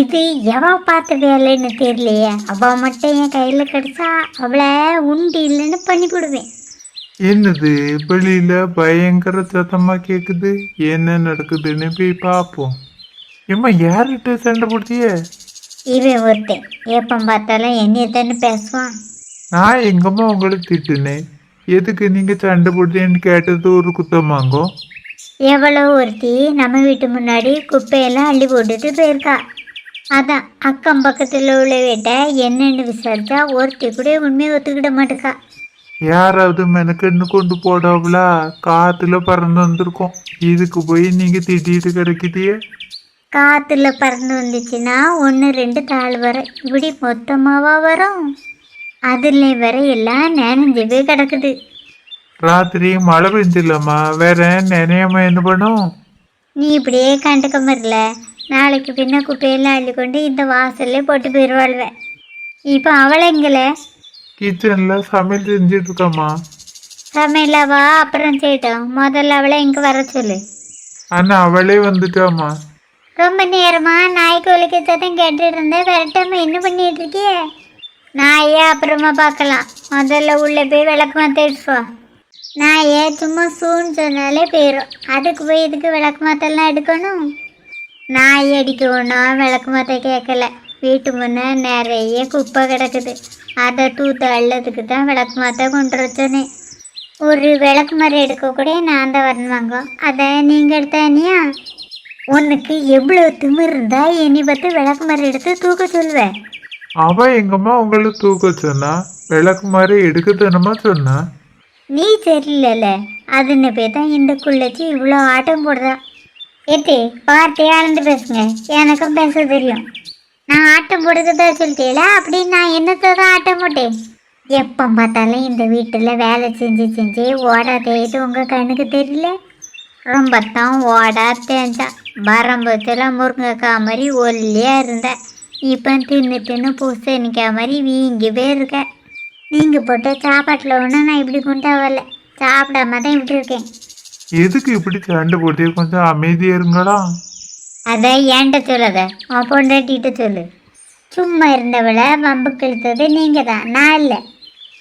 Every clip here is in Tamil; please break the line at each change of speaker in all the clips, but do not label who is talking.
இது எவன் பார்த்த வேலைன்னு தெரியலையே. அவள் மட்டும் என் கையில் கிடச்சா அவளை உண்டு இல்லைன்னு பண்ணி விடுவேன்
என்னது வெளியில பயங்கர சத்தமா கேக்குது? என்ன நடக்குதுன்னு போய் பார்ப்போம் ஏம்மா யார்கிட்ட சண்டை போட்டிய
இவன் ஒருத்தன். எப்போ பார்த்தாலும் என்னைய தானே பேசுவான்.
நான் எங்கம்மா உங்களை திட்டுனேன் எதுக்கு நீங்க சண்டை போட்டீங்கன்னு கேட்டது ஒரு குத்தமாங்கோ?
எவ்வளோ ஒருத்தி நம்ம வீட்டு முன்னாடி குப்பையெல்லாம் அள்ளி போட்டுட்டு போயிருக்கா. அதான் அக்கம் பக்கத்தில் உள்ள வீட்டை என்னன்னு விசாரிச்சா ஒருத்தி கூட உண்மையை ஒத்துக்கிட மாட்டேக்கா.
யாராவது மெனக்கென்னு கொண்டு போடாவளா? காத்துல பறந்து வந்திருக்கோம். இதுக்கு போய் நீங்க திட்டிட்டு கிடைக்கிட்டியே?
காற்றுல பறந்து வந்துச்சுன்னா ஒன்று ரெண்டு தாள் வரும். இப்படி மொத்தமாவா வரும்? அதில் வர எல்லாம் நினைஞ்சவே கிடக்குது.
ராத்திரி மழை பெஞ்சில்லம்மா. வேற நினையாம என்ன பண்ணும்?
நீ இப்படியே கண்டுக்க மாதிரில நாளைக்கு பின்ன குப்பையெல்லாம் அள்ளி கொண்டு இந்த வாசல்லே போட்டு போயிடுவாள்வ இப்போ அவளை எங்களை
கிச்சன்ல சமையல் செஞ்சுட்டு இருக்கம்மா
சமையலாவா அப்புறம் செய்யட்டும். முதல்ல அவளை இங்கே வர சொல்லு.
ஆனா அவளே வந்துட்டாம்மா.
ரொம்ப நேரமா நாய்க்கு ஒலிக்க சத்தம் கேட்டுட்டு இருந்தேன் விரட்டாம என்ன பண்ணிட்டு இருக்கிய நாயே அப்புறமா பார்க்கலாம். முதல்ல உள்ளே போய் விளக்கு மாற்றிடுவா நாயே சும்மா சூன்னு சொன்னாலே போயிடும் அதுக்கு போய் இதுக்கு விளக்கு மாத்தெல்லாம் எடுக்கணும்? நாய் அடிக்கணும் விளக்கு மாற்ற கேட்கல. வீட்டு முன்னே நிறைய குப்பை கிடக்குது. அதை தூத்து அள்ளதுக்கு தான் விளக்கு மாற்ற கொண்டு வர சொன்னேன் ஒரு விளக்கு மரம் எடுக்க கூட நான் தான் வரணுவாங்க அதை நீங்கள் எடுத்தானியா உனக்கு எவ்வளோ திமிர் இருந்தா என்னை பார்த்து விளக்கு மரம் எடுத்து தூக்க சொல்லுவேன்
அவ எங்கம்மா உங்களை தூக்க சொன்னா? விளக்கு மாதிரி எடுக்கத்தனமா சொன்னா?
நீ சரியில்லைல்ல அதுன்னு போய் தான் இந்த குள்ளச்சி இவ்வளோ ஆட்டம் போடுறா. ஏத்தி வார்த்தையை இருந்து பேசுங்க. எனக்கும் பேச தெரியும். நான் ஆட்டம் போடுறதா சொல்லிட்டேல அப்படின்னு நான் என்னத்தை தான் ஆட்டம் போட்டேன்? எப்போ பார்த்தாலும் இந்த வீட்டில் வேலை செஞ்சு செஞ்சு ஓடாதேது உங்கள் கண்ணுக்கு தெரியல? ரொம்ப தான் ஓடா தேஞ்சா பரம்பத்தில் முருங்கைக்காய் மாதிரி ஒல்லியாக இருந்தேன் இப்போ தின்னு தின்னு பூசணிக்காய் மாதிரி வீங்கி போயிருக்கேன் நீங்கள் போட்ட சாப்பாட்டில் ஒன்றும் நான் இப்படி குண்டா வரல. சாப்பிடாம தான் இப்படி இருக்கேன்.
எதுக்கு இப்படி சண்டை போட்டே கொஞ்சம் அமைதியா இருங்களா
அதை ஏன்ட்ட சொல்லாத உன் பொண்டாட்டிகிட்ட சொல்லு. சும்மா இருந்தவளை வம்பு கிழித்தது நீங்கள் தான் நான் இல்லை.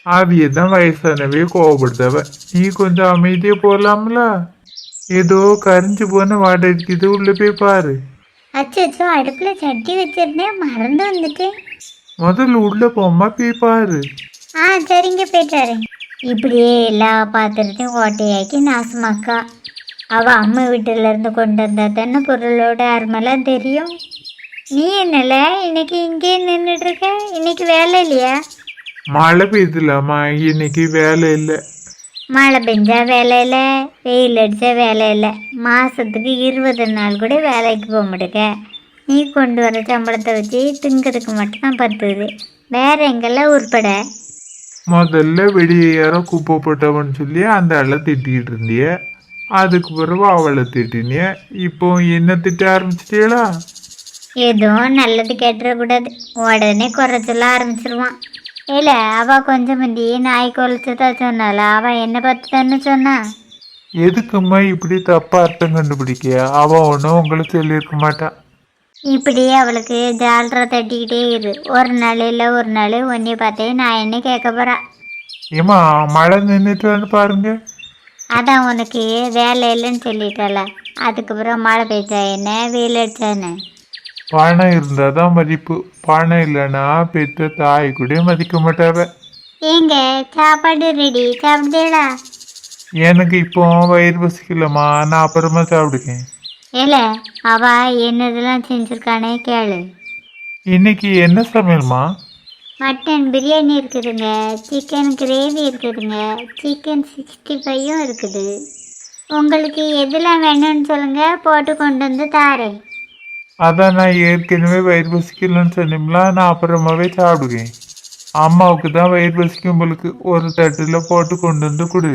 அவிய தான் வயசானவே கோவப்படுத்தவ. நீ கொஞ்சம் அமைதியா போலாம்ல? ஏதோ கரிஞ்சு போன வாடை அடிக்குது உள்ள போய் பாரு.
அச்சோ அடுப்பில் சட்டி வச்சிருந்தேன் மறந்து வந்துட்டேன்.
முதல்ல உள்ள போம்மா போய் பாரு.
ஆ சரிங்க போயிட்டாரு இப்படியே எல்லா பாத்திரத்தையும் ஓட்டையாக்கி நாசமாக்கா. அவள் அம்மா வீட்டில இருந்து கொண்டு வந்தா தானே பொருளோட அருமெல்லாம் தெரியும். நீ என்னல இன்னைக்கு இங்கே நின்றுட்டு இருக்க? இன்னைக்கு வேலை இல்லையா?
மழை பெய்யுதுலம்மா இன்னைக்கு வேலை இல்லை.
மழை பெஞ்சா வேலை இல்லை வெயில் அடித்தா வேலை இல்லை. மாதத்துக்கு இருபது நாள் கூட வேலைக்கு போக மாட்டேங்க நீ கொண்டு வர சம்பளத்தை வச்சு திங்கிறதுக்கு மட்டும் தான் பத்துது. வேற எங்கெல்லாம் உருப்பட?
முதல்ல வெளியே யாரோ குப்பை போட்டவன்னு சொல்லி அந்த ஆளை திட்டிகிட்டு இருந்திய. அதுக்கு பிறகு அவளை திட்டினிய. இப்போ என்ன திட்ட ஆரம்பிச்சிட்டீங்களா
எதுவும் நல்லது கேட்டுறக்கூடாது உடனே குறை சொல்ல ஆரம்பிச்சிருவான். இல்லை அவள் கொஞ்சம் முந்தி நாய் குலைச்சதா சொன்னால அவள் என்ன பார்த்து தானே சொன்னா.
எதுக்கும்மா இப்படி தப்பா அர்த்தம் கண்டுபிடிக்க அவன் ஒன்றும் உங்களை சொல்லியிருக்க மாட்டான்
இப்படி அவளுக்கு ஜாலரை தட்டிக்கிட்டே இரு ஒரு நாள் இல்லை ஒரு நாள் ஒன்றே பார்த்தே நான் என்ன கேட்க போறா?
ஏம்மா மழை நின்றுட்டு பாருங்க.
அதான் உனக்கு வேலை இல்லைன்னு சொல்லிட்டல. அதுக்கப்புறம் மழை பெய்ச்சா என்ன வெயில் அடிச்சா என்ன?
பணம் இருந்தால் தான் மதிப்பு. பணம் இல்லைன்னா பெத்த தாய் கூட மதிக்க மாட்டாவ.
ஏங்க சாப்பாடு ரெடி சாப்பிட்டேடா.
எனக்கு இப்போ வயிறு பசிக்கலம்மா. நான் அப்புறமா சாப்பிடுக்கேன்.
ஏல அவ என்னதெல்லாம் செஞ்சுருக்கானே கேளு.
இன்னைக்கு என்ன சமையல்மா?
மட்டன் பிரியாணி இருக்குதுங்க சிக்கன் கிரேவி இருக்குதுங்க சிக்கன் சிக்ஸ்டி ஃபைவும் இருக்குது. உங்களுக்கு எதெல்லாம் வேணும்னு சொல்லுங்க போட்டு கொண்டு வந்து தாரேன்.
அதான் நான் ஏற்கனவே வயிறு பசிக்கலன்னு சொன்னீங்களா நான் அப்புறமாவே சாப்பிடுவேன். அம்மாவுக்கு தான் வயிறு பசிக்கும் உங்களுக்கு ஒரு தட்டில் போட்டு கொண்டு வந்து கொடு.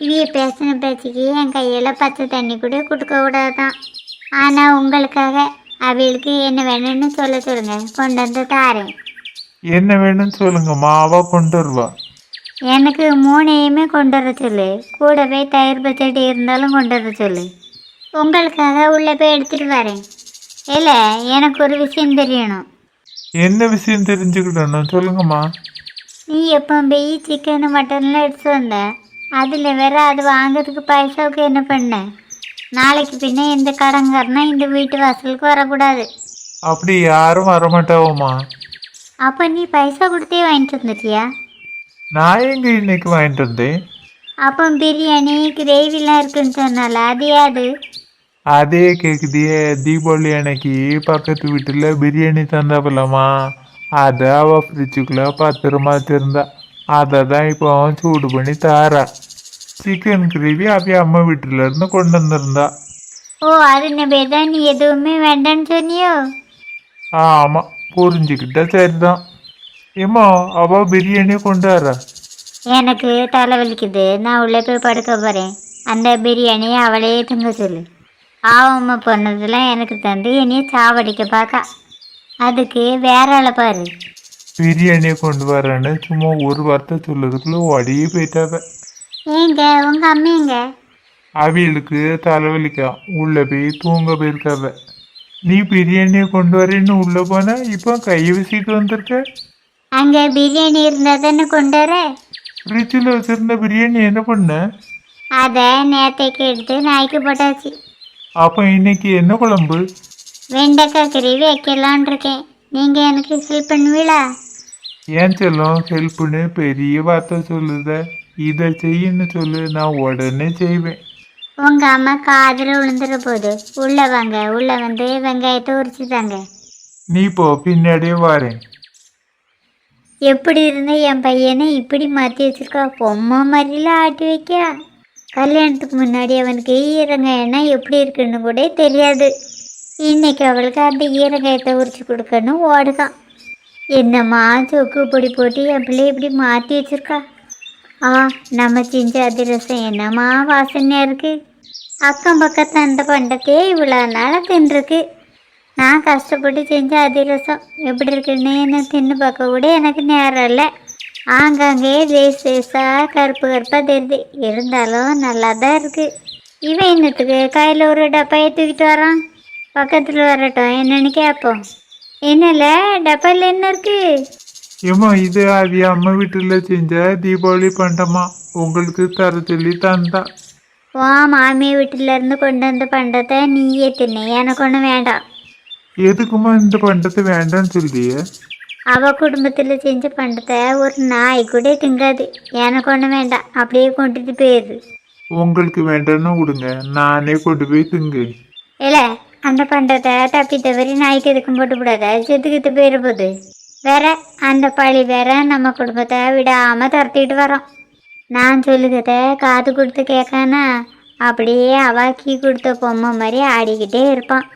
இவிய பேசின பேச்சுக்கு என் கையில் பச்சை தண்ணி கூட கொடுக்க கூடாதான் ஆனால் உங்களுக்காக அவளுக்கு என்ன வேணும்னு சொல்ல சொல்லுங்க. கொண்டு வந்து தாரேன்.
என்ன வேணும்னு சொல்லுங்கம்மா அவ கொண்டு வருவா.
எனக்கு மூணையுமே கொண்டு வர சொல்லு. கூடவே தயிர் பச்சடி இருந்தாலும் கொண்டு வர சொல்லு. உங்களுக்காக உள்ளே போய் எடுத்துகிட்டு வரேன். இல்லை எனக்கு ஒரு விஷயம் தெரியணும்.
என்ன விஷயம் தெரிஞ்சுக்கிட்டணும் சொல்லுங்கம்மா.
நீ எப்போ போய் சிக்கனு மட்டன்லாம் எடுத்து வந்த. அதில் வேற அது வாங்குறதுக்கு பைசாவுக்கு என்ன பண்ண? நாளைக்கு பின்ன எந்த கடங்காரனும் இந்த வீட்டு வாசலுக்கு வரக்கூடாது.
அப்படி யாரும் வரமாட்டாவோம்மா.
அப்போ நீ பைசா கொடுத்தே வாங்கிட்டு வந்துட்டியா?
நான் எங்க இன்னைக்கு வாங்கிட்டு வந்தேன்?
அப்போ பிரியாணி கிரேவிலாம் இருக்குன்னு சொன்னால அது யாது?
அதே கேக்குதியே தீபாவளி அன்னைக்கு பக்கத்து வீட்டில் பிரியாணி தந்தாப்பலம்மா. அதை அவ ஃப்ரிட்ஜுக்குள்ள பத்திரமா வச்சிருந்தா. அதை தான் இப்போ அவன் சூடு பண்ணி தாரா சிக்கன் கிரேவி அப்படியே அம்மா வீட்டுல இருந்து கொண்டு வந்திருந்தா
ஓ பேர் தான் நீ எதுவுமே வேண்டான்னு சொன்னியோ
ஆமா புரிஞ்சுக்கிட்டா சரிதான் ஏம்மா அவ பிரியாணியை கொண்டு வரா
எனக்கு தலைவலிக்குது நான் உள்ளே போய் படுக்க போகிறேன் அந்த பிரியாணியை அவளே திங்க சொல்லு ஆவம்மா பொண்ணதெல்லாம் எனக்கு தந்து என்னைய சாவடிக்க பார்க்கா அதுக்கு வேற ஆளை பாரு
பிரியாணியை கொண்டு வரேன்னு சும்மா ஒரு வார்த்தை சொல்லதுக்குள்ள ஓடியே போயிட்டாவ.
ஏங்க உங்கள் அம்மைங்க
அவியலுக்கு தலைவலிக்கா. உள்ள போய் தூங்க போயிருக்காவ. நீ பிரியாணியை கொண்டு வரேன்னு உள்ள போனா இப்போ கையை வீசிட்டு வந்திருக்க?
அங்கே பிரியாணி இருந்தால் தானே கொண்டு வர?
ஃப்ரிட்ஜில் வச்சிருந்த பிரியாணி என்ன பண்ண?
அதை நேத்தைக்கு எடுத்து நாய்க்கு போட்டாச்சு.
அப்போ இன்னைக்கு என்ன குழம்பு?
வெண்டைக்காய் கறி வைக்கலான் இருக்கேன். நீங்கள் எனக்கு ஹெல்ப் பண்ணுவீளா?
ஏன் செல்லம் ஹெல்ப்னு பெரிய வார்த்தை சொல்லுத இதை செய்யன்னு சொல்லு நான் உடனே செய்வேன்.
உங்கள் அம்மா காதில் விழுந்துட போகுது உள்ளே வாங்க உள்ளே வந்து வெங்காயத்தை உரிச்சு தாங்க
நீ போ பின்னாடியே வாரேன்.
எப்படி இருந்த என் பையனை இப்படி மாற்றி வச்சிருக்கா? பொம்மை மாதிரில ஆட்டி வைக்கா கல்யாணத்துக்கு முன்னாடி அவனுக்கு ஈரங்காயம்னா எப்படி இருக்குன்னு கூட தெரியாது. இன்னைக்கு அவளுக்கு அந்த ஈரங்காயத்தை உரிச்சு கொடுக்கணும் ஓடுதான். என்னம்மா சொக்கு பொடி போட்டு என் பிள்ளை இப்படி மாற்றி வச்சிருக்கா? ஆ நம்ம செஞ்ச அதிரசம் என்னம்மா வாசனையாக இருக்குது அக்கம் பக்கத்தை அந்த பண்டத்தையே இவ்வளோ நாளாக தின்றுருக்கு. நான் கஷ்டப்பட்டு செஞ்ச அதிரசம் எப்படி இருக்குன்னு என்ன தின்னு பார்க்க கூட எனக்கு நேரம் இல்லை. ஆங்காங்கே லேஸ் லேஸாக கருப்பு கருப்பாக தெரியுது. இருந்தாலும் நல்லா தான் இருக்குது இவன் என்னத்துக்கு கையில் ஒரு டப்பாயை தூக்கிட்டு வரான்? பக்கத்தில் வரட்டும் என்னன்னு கேட்போம். என்னல? டப்பாவில் என்ன இருக்குது
ஏம்மா இது அது அம்மா வீட்டில் செஞ்ச தீபாவளி பண்டமா உங்களுக்கு தர சொல்லி தந்தா.
வா மாமி வீட்டிலேருந்து கொண்டு வந்த பண்டத்தை நீயே தின்னு. எனக்கு ஒன்றும் வேண்டாம்.
எதுக்குமா இந்த பண்டத்தை வேண்டாம்னு சொல்லிய?
அவ குடும்பத்தில் செஞ்ச பண்டத்தை ஒரு நாய் கூட திங்காது. எனக்கு ஒன்றும் வேண்டாம். அப்படியே கொண்டுட்டு போயிடுது
உங்களுக்கு வேண்டாம்னு விடுங்க. நானே கொண்டு போய் திங்கு.
இல்லை அந்த பண்டத்தை தப்பி தவறி நாய்க்கு எதுக்கும் போட்டு விடாத. செத்துக்கிட்டு போயிட போகுது வேற அந்த பழி வேற நம்ம குடும்பத்தை விடாமல் துரத்திட்டு வரோம் நான் சொல்லுகிறத காது கொடுத்து கேட்கானா அப்படியே அவாக்கி கொடுத்த பொம்மை மாதிரி ஆடிக்கிட்டே இருப்பான்.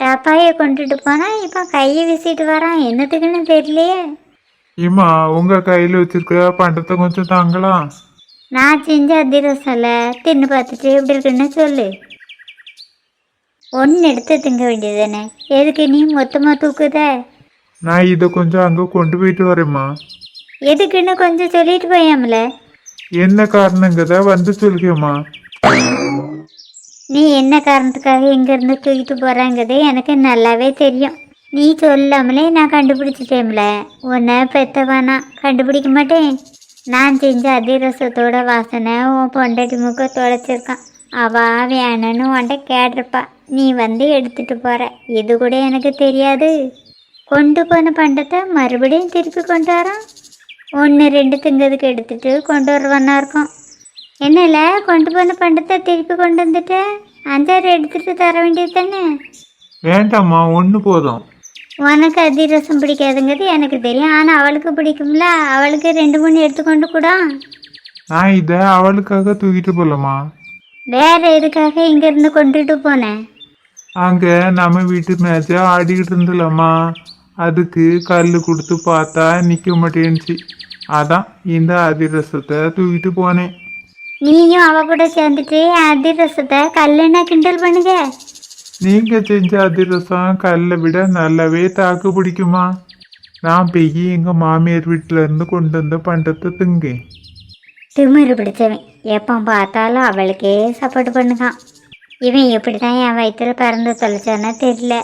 டப்பாயை கொண்டுட்டு போனால் இப்போ கையை வீசிட்டு வரான். என்னத்துக்குன்னு தெரியலையே.
ஏம்மா உங்க கையில் வச்சிருக்க பண்டத்தை கொஞ்சம் தாங்கலாம்.
நான் செஞ்ச அதிரசம்ல தின்னு பார்த்துட்டு எப்படி இருக்குன்னு சொல்லு. ஒன்று எடுத்து திங்க வேண்டியது தானே எதுக்கு நீ மொத்தமாக தூக்குத?
நான் இதை கொஞ்சம் அங்கே கொண்டு போயிட்டு வரேம்மா.
எதுக்குன்னு கொஞ்சம் சொல்லிட்டு போயாமல?
என்ன காரணங்கிறத வந்து சொல்லுங்கம்மா
நீ என்ன காரணத்துக்காக இங்கேருந்து தூக்கிட்டு போகிறாங்கிறது எனக்கு நல்லாவே தெரியும். நீ சொல்லாமலே நான் கண்டுபிடிச்சிட்டேன்ல உன்னை பெத்தவானா கண்டுபிடிக்க மாட்டேன். நான் செஞ்ச அதிரசத்தோட வாசனை உன் பொண்டாட்டி முக்க தொலைச்சிருக்கான் அவ வேணும்னு உன்ட்ட கேட்டிருப்பா. நீ வந்து எடுத்துட்டு போற. இது கூட எனக்கு தெரியாது. கொண்டு போன பண்டத்தை மறுபடியும் திருப்பி கொண்டு வரான் ஒன்று ரெண்டு திங்கிறதுக்கு எடுத்துட்டு கொண்டு வருவானா இருக்கும். என்னல கொண்டு போன பண்டத்தை திருப்பி கொண்டு வந்துட்ட? அஞ்சாறு எடுத்துட்டு தர வேண்டியது தானே?
வேண்டாம்மா ஒன்று போதும்.
உனக்கு அதிரசம் பிடிக்காதுங்கிறது எனக்கு தெரியும். ஆனால் அவளுக்கு பிடிக்கும்ல? அவளுக்கு ரெண்டு மூணு எடுத்துக்கொண்டு கூட.
நான் இதை அவளுக்காக தூக்கிட்டு போகலாமா
வேற எதுக்காக இங்கேருந்து கொண்டுட்டு போனேன்?
அங்கே நம்ம வீட்டு மேட்சை ஆடிக்கிட்டு இருந்தலாமா அதுக்கு கல் கொடுத்து பார்த்தா நிற்க மாட்டேன்னுச்சு. அதான் இந்த அதிரசத்தை தூக்கிட்டு போனேன்.
நீயும் அவ கூட சேர்ந்துட்டு அதிரசத்தை கல்லுன்னா கிண்டல் பண்ணுங்க.
நீங்கள் செஞ்ச அதிரசம் கல்லை விட நல்லாவே தாக்கு பிடிக்குமா? நான் போய் எங்கள் மாமியார் வீட்டில் இருந்து கொண்டு வந்த பண்டத்தை திங்க
திமிரு பிடிச்சவன். எப்போ பார்த்தாலும் அவளுக்கே சப்போர்ட் பண்ணுகான் இவன் எப்படி தான் என் வயிற்றுல பறந்து தொலைச்சானோ தெரியல.